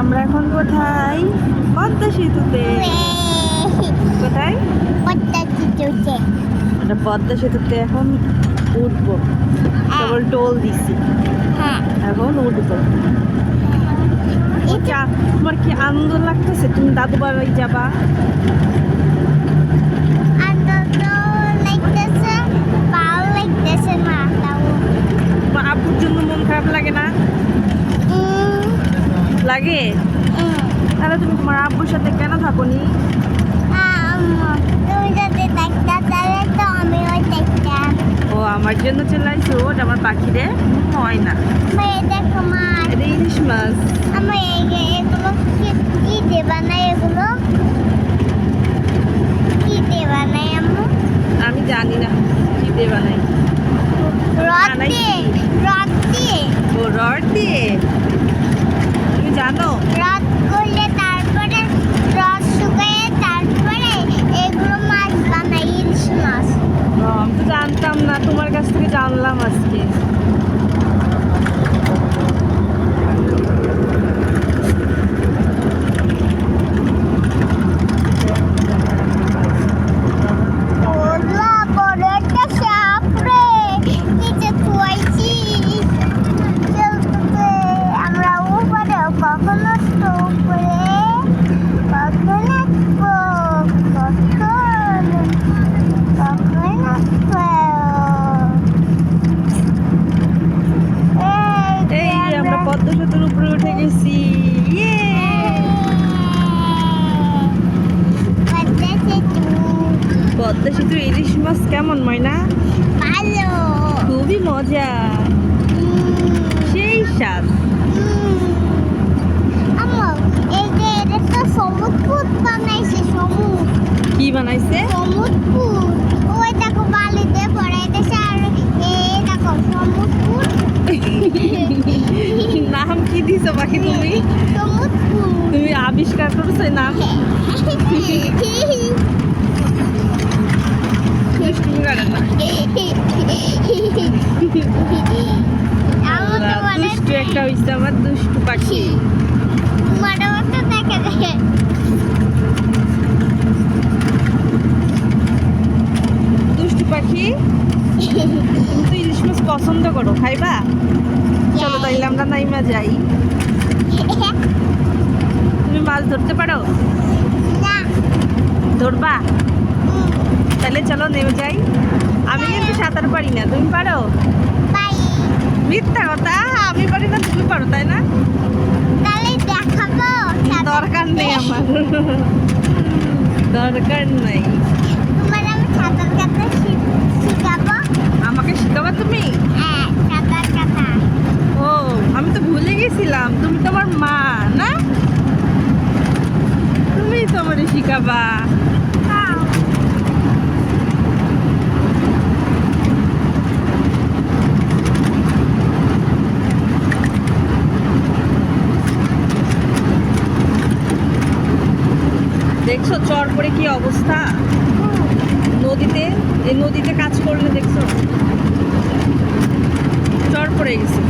আমরা এখন কোথায়? পদ্মা সেতুতে। কোথায়? আমরা পদ্মা সেতুতে এখন উঠবো। কেবল টোল দিছি। এখন উঠবো। তোমার কি আনন্দ লাগতেছে? তুমি দাদু বাড়ি যাবা তোমার আব্বুর জন্য মন খারাপ লাগে না লাগে? তাহলে তুমি তোমার আব্বুর সাথে কেন থাকো নি ও আমার জন্য চলে আসছো ওটা আমার পাখি রে হয় না। এটা ইলিশ মাছ। আমার এগুলো কি এগুলো কি আমি জানি না কি রড দিয়ে রড দিয়ে। ও রড দিয়ে? তুমি জানো রদ করলে তারপরে রদ শুকিয়ে তারপরে এগুলো মাছ বানাই ইলিশ মাছ ও, আমি তো জানতাম না তোমার কাছ থেকে জানলাম আজকে ওলা বড় একটা সাপ রে নিচে থুয়াইছি চলতেছে আমরা উপরে কখন আসব উপরে কখন আসব কখন কখন আসব এই এই যে যে আমরা পদ্মা সেতুর উপরে উঠে গেছি ইয়ে পদ্মা সেতু পদ্মা সেতুর ইলিশ মাছ কেমন ময়না? ভালো। খুবই মজা। সেই স্বাদ। কি বানাইছে? ওই দেখো বালিতে পড়াইতেছে আর এই দেখো সমুদ্র নাম কি দিছো বাকি তুমি? তুমি আবিষ্কার করছ নাম দুষ্টুমি করে না আমার তো আল্লাহ, মনে দুষ্টু একটা হইছে আমার দুষ্টু পাখি। দেখে দুষ্টু পাখি? তুমি ইলিশ মাছ পছন্দ করো খাইবা? চলো তাইলে আমরা নাইমা যাই। তুমি মাছ ধরতে পারো? ধরবা? তাহলে চলো নেমে যাই। আমি কিন্তু সাঁতার পারি না, তুমি পারো? মিথ্যা কথা, আমি পারি না, তুমি পারো, তাই না? দরকার নেই আমার। দরকার নেই। তোমার আমাকে শিখাবা তুমি? ও, আমি তো ভুলে গেছিলাম, তুমি তো আমার মা, না? তুমি তো আমারে শিখাবা হ্যাঁ দেখছ চর পরে কি অবস্থা? নদীতে এই নদীতে কাজ করলে দেখছ? চর পড়ে গেছে।